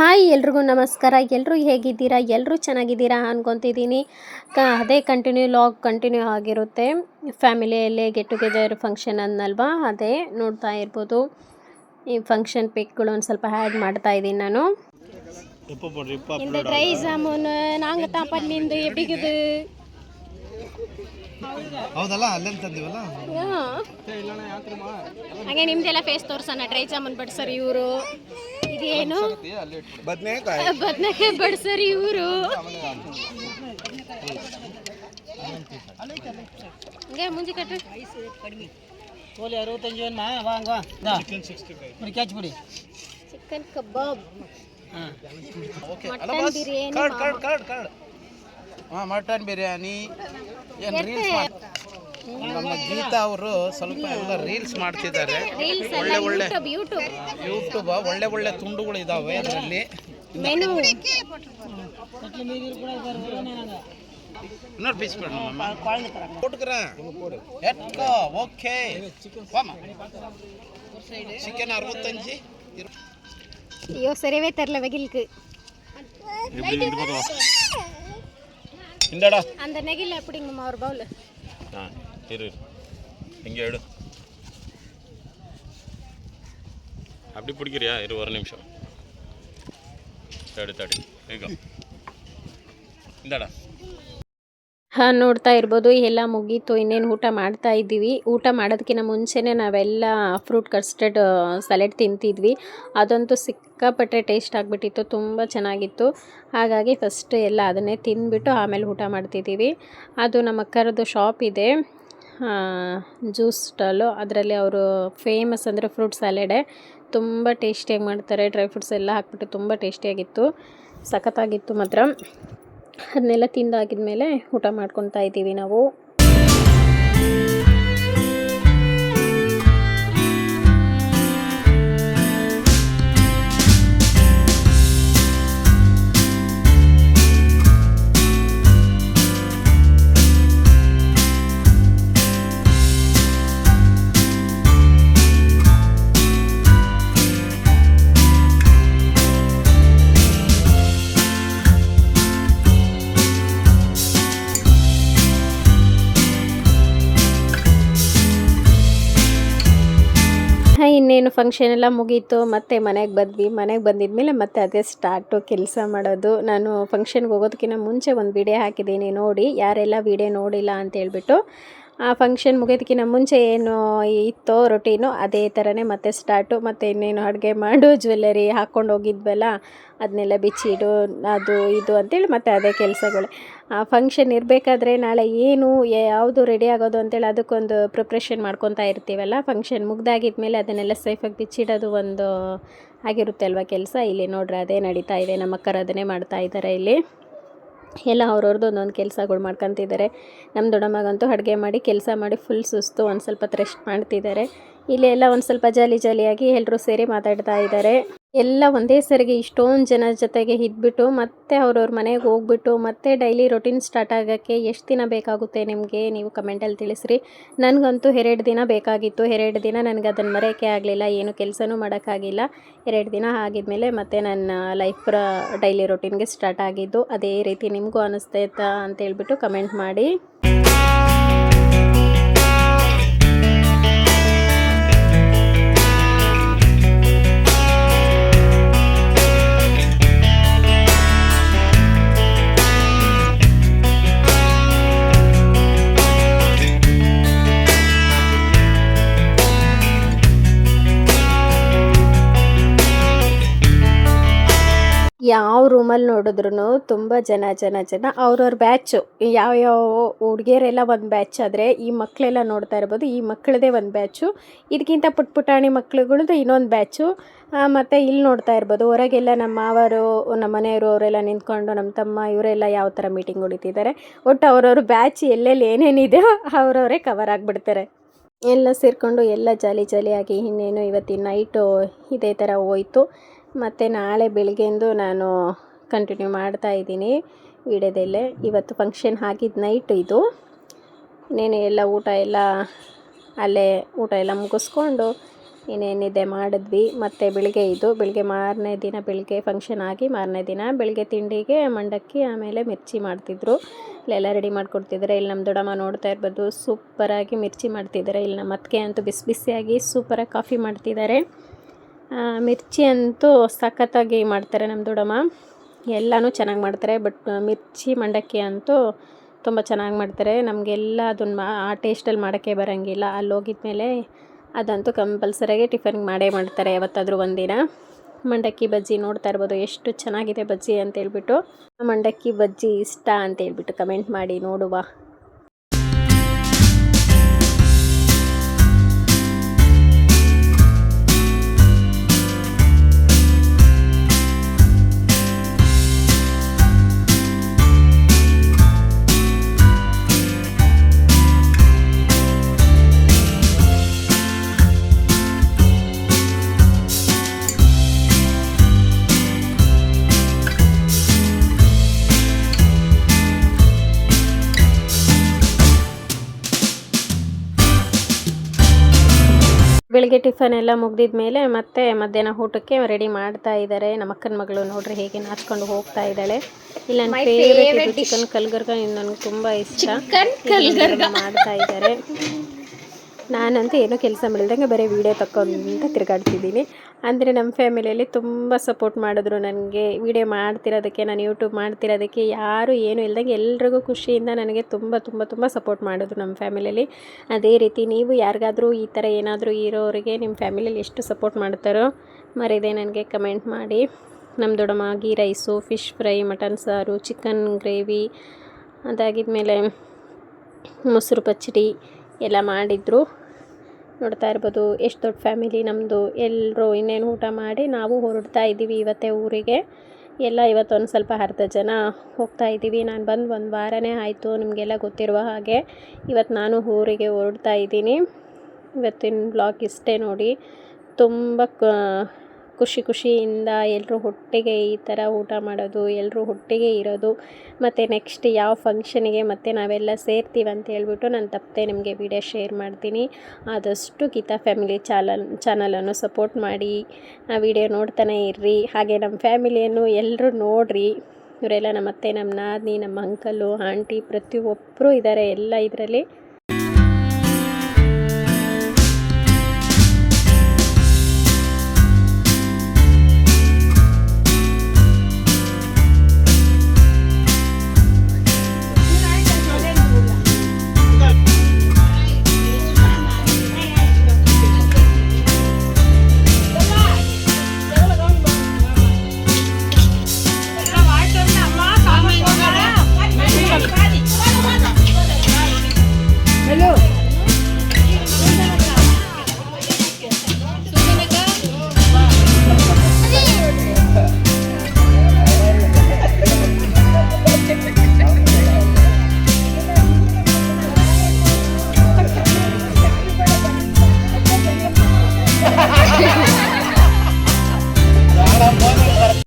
Hi ಎಲ್ರಿಗೂ ನಮಸ್ಕಾರ ಎಲ್ಲರೂ ಹೇಗಿದ್ದೀರಾ ಎಲ್ಲರೂ ಚೆನ್ನಾಗಿದ್ದೀರಾ ಅನ್ಕೊತಿದ್ದೀನಿ ಕ ಅದೇ ಕಂಟಿನ್ಯೂ ಲಾಗ್ ಕಂಟಿನ್ಯೂ ಆಗಿರುತ್ತೆ ಫ್ಯಾಮಿಲಿಯಲ್ಲೇ ಗೆಟ್ ಟುಗೆದರ್ ಫಂಕ್ಷನ್ ಅನ್ನಲ್ವಾ ಅದೇ ನೋಡ್ತಾ ಇರ್ಬೋದು ಈ ಫಂಕ್ಷನ್ ಪಿಕ್ಗಳು ಒಂದು ಸ್ವಲ್ಪ ಆ್ಯಡ್ ಮಾಡ್ತಾ ಇದ್ದೀನಿ ನಾನು எப்போ போடுற இப்போ இந்த ட்ரை ஜாமுன் நாங்கள் தான் பண்ணிந்து எப்படிக்குது ಹೌದಲ್ಲ ಅಲ್ಲೇನು ತಂದಿವಲ್ಲ ಹಾಗೆ ನಿಮ್ದೆಲ್ಲ ಫೇಸ್ ತೋರ್ಸೋಣ ಡ್ರೈ ಜಾಮೂನ್ ಬಡ್ಸರ್ ಇವರು ಇದೇನು ಬದನೇಕಾಯಿ ಬದನೆಕಾಯಿ ಬಡ್ಸರ್ ಇವರು ಹಂಗೆ ಮುಂಜಿ ಕಟ್ಟು ತೋಲಿ ಅರವತ್ತಂಜು ಏನು ಮಾ ವಾಂಗ ವಾ ಚಿಕನ್ ಸಿಕ್ಸ್ಟಿ ಫೈವ್ ಬಿಡಿ ಕ್ಯಾಚ್ ಬಿಡಿ ಚಿಕನ್ ಕಬಾಬ್ ಹಾಂ mutton biryani curd curd curd curd ಹಾಂ ಮಟನ್ ಬಿರಿಯಾನಿ ಏನು ರೀಲ್ಸ್ ನಮ್ಮ ಗೀತಾ ಅವರು ಸ್ವಲ್ಪ ಎಲ್ಲ ರೀಲ್ಸ್ ಮಾಡ್ತಿದ್ದಾರೆ ರೀಲ್ಸ್ ಒಳ್ಳೆ ಒಳ್ಳೆ ಯೂಟ್ಯೂಬ್ ಯೂಟ್ಯೂಬ್ ಯೂಟ್ಯೂಬ್ ಒಳ್ಳೆ ಒಳ್ಳೆ ತುಂಡುಗಳು ಇದಾವೆ ಅದರಲ್ಲಿ ಮೆನು ಕಟ್ಲಿ ನೀರು ಕೂಡ ಇದ್ದಾರೆ ನನಗೆ ಇನ್ನೊಂದು ಪೀಸ್ ಕೊಡಿ ನಮ್ಮ ಕೊಟ್ಕರ ಎಟ್ಕೋ ಓಕೆ ಚಿಕನ್ ಅರವತ್ತಂಜಿ ಅಯ್ಯೋ ಸರಿವೇ ತರಲ வெகிலுக்கு ಹಿಂದಡ அந்த நெகில் எப்படிங்கம்மா ஒரு பவுல் ಹಾಂ ಇರು ಇರು ಹಿಂಗೆ ಇಡು அப்படி பிடிக்கிறியா இரு ஒரு நிமிஷம் தடு தடு ಈಗ ಇಂದಡ ಹಾಂ ನೋಡ್ತಾ ಇರ್ಬೋದು ಎಲ್ಲ ಮುಗೀತು ಇನ್ನೇನು ಊಟ ಮಾಡ್ತಾ ಇದ್ದೀವಿ ಊಟ ಮಾಡೋದಕ್ಕಿಂತ ಮುಂಚೆನೇ ನಾವೆಲ್ಲ ಫ್ರೂಟ್ ಕಸ್ಟರ್ಡ್ ಸಲಾಡ್ ತಿಂತಿದ್ವಿ ಅದಂತೂ ಸಿಕ್ಕಾಪಟ್ಟೆ ಟೇಸ್ಟ್ ಆಗಿಬಿಟ್ಟಿತ್ತು ತುಂಬ ಚೆನ್ನಾಗಿತ್ತು ಹಾಗಾಗಿ ಫಸ್ಟ್ ಎಲ್ಲ ಅದನ್ನೇ ತಿಂದ್ಬಿಟ್ಟು ಆಮೇಲೆ ಊಟ ಮಾಡ್ತಿದ್ದೀವಿ ಅದು ನಮ್ಮ ಅಕ್ಕರದ್ದು ಶಾಪ್ ಇದೆ ಜ್ಯೂಸ್ ಸ್ಟಾಲು ಅದರಲ್ಲಿ ಅವರು ಫೇಮಸ್ ಅಂದರೆ ಫ್ರೂಟ್ ಸ್ಯಾಲೆಡೆ ತುಂಬ ಟೇಸ್ಟಿಯಾಗಿ ಮಾಡ್ತಾರೆ. ಡ್ರೈ ಫ್ರೂಟ್ಸ್ ಎಲ್ಲ ಹಾಕ್ಬಿಟ್ಟು ತುಂಬ ಟೇಸ್ಟಿಯಾಗಿತ್ತು ಸಖತ್ತಾಗಿತ್ತು ಮಾತ್ರ. ಅದನ್ನೆಲ್ಲ ತಿಂದಾಗಿದ್ಮೇಲೆ ಊಟ ಮಾಡ್ಕೊತಾ ಇದ್ದೀವಿ ನಾವು. ಇನ್ನೇನು ಫಂಕ್ಷನ್ ಎಲ್ಲ ಮುಗೀತು, ಮತ್ತೆ ಮನೆಗೆ ಬಂದ್ವಿ. ಮನೆಗೆ ಬಂದಿದ್ಮೇಲೆ ಮತ್ತೆ ಅದೇ ಸ್ಟಾರ್ಟು ಕೆಲಸ ಮಾಡೋದು. ನಾನು ಫಂಕ್ಷನ್ಗೆ ಹೋಗೋದಕ್ಕಿಂತ ಮುಂಚೆ ಒಂದು ವಿಡಿಯೋ ಹಾಕಿದ್ದೀನಿ ನೋಡಿ. ಯಾರೆಲ್ಲ ವಿಡಿಯೋ ನೋಡಿಲ್ಲ ಅಂತ ಹೇಳ್ಬಿಟ್ಟು ಆ ಫಂಕ್ಷನ್ ಮುಗಿಯೋದಕ್ಕಿಂತ ಮುಂಚೆ ಏನು ಇತ್ತೋ ರೊಟೀನು ಅದೇ ಥರನೇ ಮತ್ತೆ ಸ್ಟಾರ್ಟು ಮತ್ತು ಇನ್ನೇನು ಅಡುಗೆ ಮಾಡು ಜ್ಯುವೆಲ್ಲರಿ ಹಾಕ್ಕೊಂಡು ಹೋಗಿದ್ವಲ್ಲ ಅದನ್ನೆಲ್ಲ ಬಿಚ್ಚಿಡು, ಅದು ಇದು ಅಂತೇಳಿ ಮತ್ತು ಅದೇ ಕೆಲಸಗಳು. ಆ ಫಂಕ್ಷನ್ ಇರಬೇಕಾದ್ರೆ ನಾಳೆ ಏನು, ಯಾವುದು ರೆಡಿ ಆಗೋದು ಅಂತೇಳಿ ಅದಕ್ಕೊಂದು ಪ್ರಿಪ್ರೇಷನ್ ಮಾಡ್ಕೊತಾ ಇರ್ತೀವಲ್ಲ ಫಂಕ್ಷನ್ ಮುಗ್ದಾಗಿದ್ಮೇಲೆ ಅದನ್ನೆಲ್ಲ ಸೇಫಾಗಿ ಬಿಚ್ಚಿಡೋದು ಒಂದು ಆಗಿರುತ್ತೆ ಅಲ್ವಾ ಕೆಲಸ? ಇಲ್ಲಿ ನೋಡ್ರಿ, ಅದೇ ನಡೀತಾ ಇದೆ, ನಮ್ಮ ಅಕ್ಕರು ಅದನ್ನೇ ಮಾಡ್ತಾ ಇದ್ದಾರೆ ಇಲ್ಲಿ. ಎಲ್ಲ ಅವ್ರವ್ರದ್ದು ಒಂದೊಂದು ಕೆಲಸಗಳು ಮಾಡ್ಕೊತಿದ್ದಾರೆ ನಮ್ಮ ದೊಡ್ಡಮ್ಮಗಂತೂ ಅಡುಗೆ ಮಾಡಿ ಕೆಲಸ ಮಾಡಿ ಫುಲ್ ಸುಸ್ತು ಒಂದು ಸ್ವಲ್ಪ ರೆಸ್ಟ್ ಮಾಡ್ತಿದ್ದಾರೆ ಇಲ್ಲಿ ಎಲ್ಲ ಒಂದು ಸ್ವಲ್ಪ ಜಾಲಿ ಜಾಲಿಯಾಗಿ ಎಲ್ಲರೂ ಸೇರಿ ಮಾತಾಡ್ತಾ ಇದ್ದಾರೆ ಎಲ್ಲ ಒಂದೇ ಸರಿಗೆ ಇಷ್ಟೊಂದು ಜನ ಜೊತೆಗೆ ಇದ್ಬಿಟ್ಟು ಮತ್ತೆ ಅವ್ರವ್ರ ಮನೆಗೆ ಹೋಗ್ಬಿಟ್ಟು ಮತ್ತೆ ಡೈಲಿ ರೊಟೀನ್ ಸ್ಟಾರ್ಟ್ ಆಗೋಕ್ಕೆ ಎಷ್ಟು ದಿನ ಬೇಕಾಗುತ್ತೆ ನಿಮಗೆ? ನೀವು ಕಮೆಂಟಲ್ಲಿ ತಿಳಿಸ್ರಿ. ನನಗಂತೂ ಎರಡು ದಿನ ಬೇಕಾಗಿತ್ತು. ಎರಡು ದಿನ ನನಗೆ ಅದನ್ನು ಮರೆಯೋಕ್ಕೆ ಆಗಲಿಲ್ಲ. ಏನು ಕೆಲಸನೂ ಮಾಡೋಕ್ಕಾಗಿಲ್ಲ ಎರಡು ದಿನ ಆಗಿದ್ಮೇಲೆ ಮತ್ತೆ ನನ್ನ ಲೈಫ್ ಡೈಲಿ ರೊಟೀನ್ಗೆ ಸ್ಟಾರ್ಟ್ ಆಗಿದ್ದು. ಅದೇ ರೀತಿ ನಿಮಗೂ ಅಂತ ಅಂತೇಳ್ಬಿಟ್ಟು ಕಮೆಂಟ್ ಮಾಡಿ. ಯಾವ ರೂಮಲ್ಲಿ ನೋಡಿದ್ರು ತುಂಬ ಜನ ಜನ ಜನ. ಅವ್ರವ್ರ ಬ್ಯಾಚು ಯಾವ್ಯಾವ ಹುಡುಗಿಯರೆಲ್ಲ ಒಂದು ಬ್ಯಾಚ್ ಆದರೆ ಈ ಮಕ್ಕಳೆಲ್ಲ ನೋಡ್ತಾ ಇರ್ಬೋದು. ಈ ಮಕ್ಕಳದೇ ಒಂದು ಬ್ಯಾಚು ಇದಕ್ಕಿಂತ ಪುಟ್ ಪುಟಾಣಿ ಮಕ್ಳುಗಳದ್ದು ಇನ್ನೊಂದು ಬ್ಯಾಚು ಮತ್ತು ಇಲ್ಲಿ ನೋಡ್ತಾ ಇರ್ಬೋದು. ಹೊರಗೆಲ್ಲ ನಮ್ಮ ಮಾವರು ನಮ್ಮ ಮನೆಯವರು ಅವರೆಲ್ಲ ನಿಂತ್ಕೊಂಡು ನಮ್ಮ ತಮ್ಮ ಇವರೆಲ್ಲ ಯಾವ ಥರ ಮೀಟಿಂಗ್ ಹೊಡಿತಿದ್ದಾರೆ ಒಟ್ಟು ಅವ್ರವ್ರ ಬ್ಯಾಚ್ ಎಲ್ಲೆಲ್ಲಿ ಏನೇನಿದೆಯೋ ಅವರವರೇ ಕವರ್ ಆಗಿಬಿಡ್ತಾರೆ. ಎಲ್ಲ ಸೇರಿಕೊಂಡು ಎಲ್ಲ ಜಾಲಿ, ಜಾಲಿಯಾಗಿ ಇನ್ನೇನು ಇವತ್ತಿನ ನೈಟು ಇದೇ ಥರ ಹೋಯ್ತು. ಮತ್ತು ನಾಳೆ ಬೆಳಗ್ಗೆಂದು ನಾನು ಕಂಟಿನ್ಯೂ ಮಾಡ್ತಾ ಇದ್ದೀನಿ ವಿಡಿಯೋದಲ್ಲೇ. ಇವತ್ತು ಫಂಕ್ಷನ್ ಆಗಿದ್ದು ನೈಟ್ ಇದು. ಇನ್ನೇನು ಎಲ್ಲ ಊಟ ಎಲ್ಲ ಅಲ್ಲೇ ಊಟ ಎಲ್ಲ ಮುಗಿಸ್ಕೊಂಡು ಇನ್ನೇನಿದೆ ಮಾಡಿದ್ವಿ. ಮತ್ತು ಬೆಳಗ್ಗೆ ಇದು, ಬೆಳಗ್ಗೆ ಮಾರನೇ ದಿನ ಬೆಳಗ್ಗೆ ಫಂಕ್ಷನ್ ಆಗಿ ಮಾರನೇ ದಿನ ಬೆಳಗ್ಗೆ ತಿಂಡಿಗೆ ಮಂಡಕ್ಕಿ, ಆಮೇಲೆ ಮಿರ್ಚಿ ಮಾಡ್ತಿದ್ರು. ಇಲ್ಲೆಲ್ಲ ರೆಡಿ ಮಾಡಿಕೊಡ್ತಿದ್ದಾರೆ ಇಲ್ಲಿ ನಮ್ಮ ದೊಡ್ಡಮ್ಮ ನೋಡ್ತಾ ಇರ್ಬೋದು ಸೂಪರಾಗಿ ಮಿರ್ಚಿ ಮಾಡ್ತಿದ್ದಾರೆ ಇಲ್ಲಿ ನಮ್ಮ ಅತ್ತಿಗೆ ಅಂತೂ ಬಿಸಿ ಬಿಸಿಯಾಗಿ ಸೂಪರಾಗಿ ಕಾಫಿ ಮಾಡ್ತಿದ್ದಾರೆ ಮಿರ್ಚಿ ಅಂತೂ ಸಖತ್ತಾಗಿ ಮಾಡ್ತಾರೆ ನಮ್ಮ ದೊಡ್ಡಮ್ಮ. ಎಲ್ಲನೂ ಚೆನ್ನಾಗಿ ಮಾಡ್ತಾರೆ ಬಟ್ ಮಿರ್ಚಿ ಮಂಡಕ್ಕಿ ಅಂತೂ ತುಂಬ ಚೆನ್ನಾಗಿ ಮಾಡ್ತಾರೆ. ನಮಗೆಲ್ಲ ಅದನ್ನ ಆ ಟೇಸ್ಟಲ್ಲಿ ಮಾಡೋಕ್ಕೆ ಬರೋಂಗಿಲ್ಲ. ಅಲ್ಲಿ ಹೋಗಿದ್ಮೇಲೆ ಅದಂತೂ ಕಂಪಲ್ಸರಿಯಾಗಿ ಟಿಫನ್ಗೆ ಮಾಡೇ ಮಾಡ್ತಾರೆ ಯಾವತ್ತಾದರೂ ಒಂದಿನ. ಮಂಡಕ್ಕಿ ಬಜ್ಜಿ ನೋಡ್ತಾ ಇರ್ಬೋದು, ಎಷ್ಟು ಚೆನ್ನಾಗಿದೆ ಬಜ್ಜಿ ಅಂತ ಹೇಳ್ಬಿಟ್ಟು ಮಂಡಕ್ಕಿ ಬಜ್ಜಿ ಇಷ್ಟ ಅಂತ ಹೇಳ್ಬಿಟ್ಟು ಕಮೆಂಟ್ ಮಾಡಿ ನೋಡುವ. ಬೆಳಿಗ್ಗೆ ಟಿಫನ್ ಎಲ್ಲ ಮುಗ್ದಿದ ಮೇಲೆ ಮತ್ತೆ ಮಧ್ಯಾಹ್ನ ಊಟಕ್ಕೆ ರೆಡಿ ಮಾಡ್ತಾ ಇದ್ದಾರೆ ನಮ್ಮ ಅಕ್ಕನ ಮಗಳು ನೋಡ್ರಿ ಹೇಗೆ ನಾಚ್ಕೊಂಡು ಹೋಗ್ತಾ ಇದ್ದಾಳೆ. ಇಲ್ಲ ಚಿಕನ್ ಕಲ್ಗರ್ಗ ನನಗೆ ತುಂಬಾ ಇಷ್ಟ. ಮಾಡ್ತಾ ಇದ್ದಾರೆ ನಾನಂತೂ ಏನೂ ಕೆಲಸ ಮಾಡಿಲ್ದಂಗೆ ಬರೀ ವೀಡಿಯೋ ತಕ್ಕೊಂತ ತಿರುಗಾಡ್ತಿದ್ದೀನಿ. ಅಂದರೆ ನಮ್ಮ ಫ್ಯಾಮಿಲಿಯಲ್ಲಿ ತುಂಬ ಸಪೋರ್ಟ್ ಮಾಡಿದ್ರು ನನಗೆ. ವೀಡಿಯೋ ಮಾಡ್ತಿರೋದಕ್ಕೆ, ನಾನು ಯೂಟ್ಯೂಬ್ ಮಾಡ್ತಿರೋದಕ್ಕೆ ಯಾರೂ ಏನೂ ಇಲ್ದಂಗೆ ಎಲ್ರಿಗೂ ಖುಷಿಯಿಂದ ನನಗೆ ತುಂಬ ತುಂಬ ತುಂಬ ಸಪೋರ್ಟ್ ಮಾಡಿದ್ರು ನಮ್ಮ ಫ್ಯಾಮಿಲಿಯಲ್ಲಿ. ಅದೇ ರೀತಿ ನೀವು ಯಾರಿಗಾದರೂ ಈ ಥರ ಏನಾದರೂ ಇರೋರಿಗೆ ನಿಮ್ಮ ಫ್ಯಾಮಿಲಿಯಲ್ಲಿ ಎಷ್ಟು ಸಪೋರ್ಟ್ ಮಾಡ್ತಾರೋ ಮರಿದೆ ನನಗೆ ಕಮೆಂಟ್ ಮಾಡಿ. ನಮ್ಮ ದೊಡ್ಡಮ್ಮ ghee rice, fish fry, mutton ಸಾರು, ಚಿಕನ್ ಗ್ರೇವಿ, ಅದಾಗಿದ್ಮೇಲೆ ಮೊಸರು ಪಚ್ಚಡಿ ಎಲ್ಲ ಮಾಡಿದರು. ನೋಡ್ತಾ ಇರ್ಬೋದು. ಎಷ್ಟು ದೊಡ್ಡ ಫ್ಯಾಮಿಲಿ ನಮ್ಮದು ಎಲ್ಲರೂ ಇನ್ನೇನು ಊಟ ಮಾಡಿ ನಾವು ಹೊರಡ್ತಾ ಇದ್ದೀವಿ ಇವತ್ತೇ ಊರಿಗೆ. ಎಲ್ಲ ಇವತ್ತೊಂದು ಸ್ವಲ್ಪ ಅರ್ಧ ಜನ ಹೋಗ್ತಾ ಇದ್ದೀವಿ. ನಾನು ಬಂದು ಒಂದು ವಾರನೇ ಆಯಿತು ನಿಮಗೆಲ್ಲ ಗೊತ್ತಿರುವ ಹಾಗೆ. ಇವತ್ತು ನಾನು ಊರಿಗೆ ಹೊರಡ್ತಾ ಇದ್ದೀನಿ. ಇವತ್ತಿನ ಬ್ಲಾಗ್ ಇಷ್ಟೇ ನೋಡಿ. ತುಂಬ ಖುಷಿ ಖುಷಿಯಿಂದ ಎಲ್ಲರೂ ಒಟ್ಟಿಗೆ ಈ ಥರ ಊಟ ಮಾಡೋದು ಎಲ್ಲರೂ ಒಟ್ಟಿಗೆ ಇರೋದು, ಮತ್ತು ನೆಕ್ಸ್ಟ್ ಯಾವ ಫಂಕ್ಷನಿಗೆ ಮತ್ತೆ ನಾವೆಲ್ಲ ಸೇರ್ತೀವಿ ಅಂತ ಹೇಳ್ಬಿಟ್ಟು ನಾನು ತಪ್ಪದೆ ನಿಮಗೆ ವಿಡಿಯೋ ಶೇರ್ ಮಾಡ್ತೀನಿ. ಆದಷ್ಟು ಗೀತಾ ಫ್ಯಾಮಿಲಿ ಚಾನಲ್ ಚಾನಲನ್ನು ಸಪೋರ್ಟ್ ಮಾಡಿ, ಆ ವಿಡಿಯೋ ನೋಡ್ತಾನೆ ಇರ್ರಿ. ಹಾಗೆ ನಮ್ಮ ಫ್ಯಾಮಿಲಿಯನ್ನು ಎಲ್ಲರೂ ನೋಡ್ರಿ. ಇವರೆಲ್ಲ ನಮ್ಮ ಅತ್ತೆ ನಮ್ಮ ನಾದಿನಿ ನಮ್ಮ ಅಂಕಲು ಆಂಟಿ ಪ್ರತಿಯೊಬ್ಬರು ಇದ್ದಾರೆ ಎಲ್ಲ ಇದರಲ್ಲಿ.